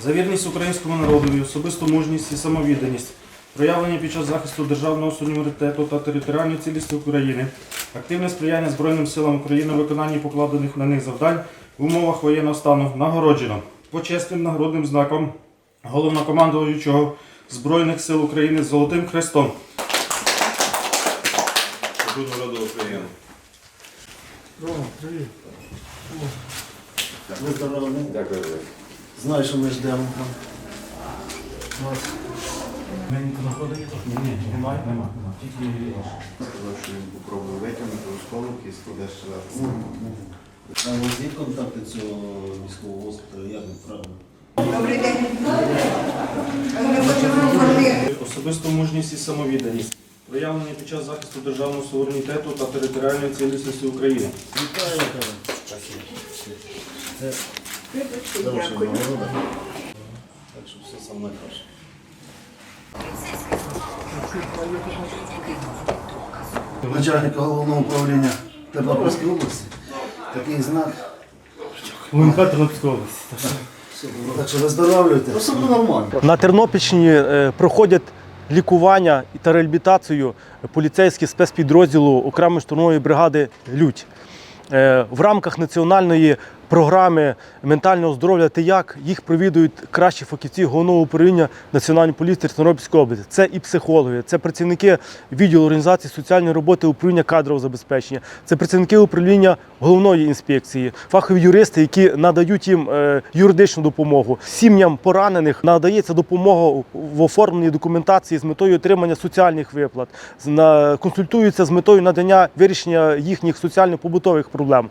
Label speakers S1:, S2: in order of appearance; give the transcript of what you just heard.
S1: За вірність українському народові, особисту мужність і самовідданість, проявлення під час захисту державного суверенітету та територіальної цілісності України, активне сприяння Збройним силам України у виконанні покладених на них завдань в умовах воєнного стану нагороджено почесним нагородним знаком головнокомандуючого Збройних сил України Золотим Хрестом.
S2: Народу України.
S3: Ви здорові.
S2: Дякую.
S3: Знаю, що ми ждемо.
S2: Сказав, що він попробує витягнути осколок і складе ще раз.
S3: А у вас є контакти цього військового госпіталю? Як він правильно?
S4: Добрий день. Ми хочемо.
S1: Особисту мужність і самовідданість, проявлення під час захисту державного суверенітету та територіальної цілісності України.
S3: Вітаю.
S4: Дякую.
S3: Так що все саме найкраще. Начальника головного управління Тернопільської області. Такий знак.
S5: УМК Тернопільської області.
S3: Так що виздоравлюйте. Все буде нормально.
S5: На Тернопільщині е, проходять лікування та реабілітацію поліцейські спецпідрозділу окремої штурмової бригади Людь. Е, В рамках національної програми ментального здоров'я ТИЯК їх провідують кращі фахівці головного управління Національної поліції Тернопільської області. Це і психологи, це працівники відділу організації соціальної роботи управління кадрового забезпечення, це працівники управління головної інспекції, фахові юристи, які надають їм е, юридичну допомогу. Сім'ям поранених надається допомога в оформленні документації з метою отримання соціальних виплат, консультуються з метою надання вирішення їхніх соціально-побутових проблем.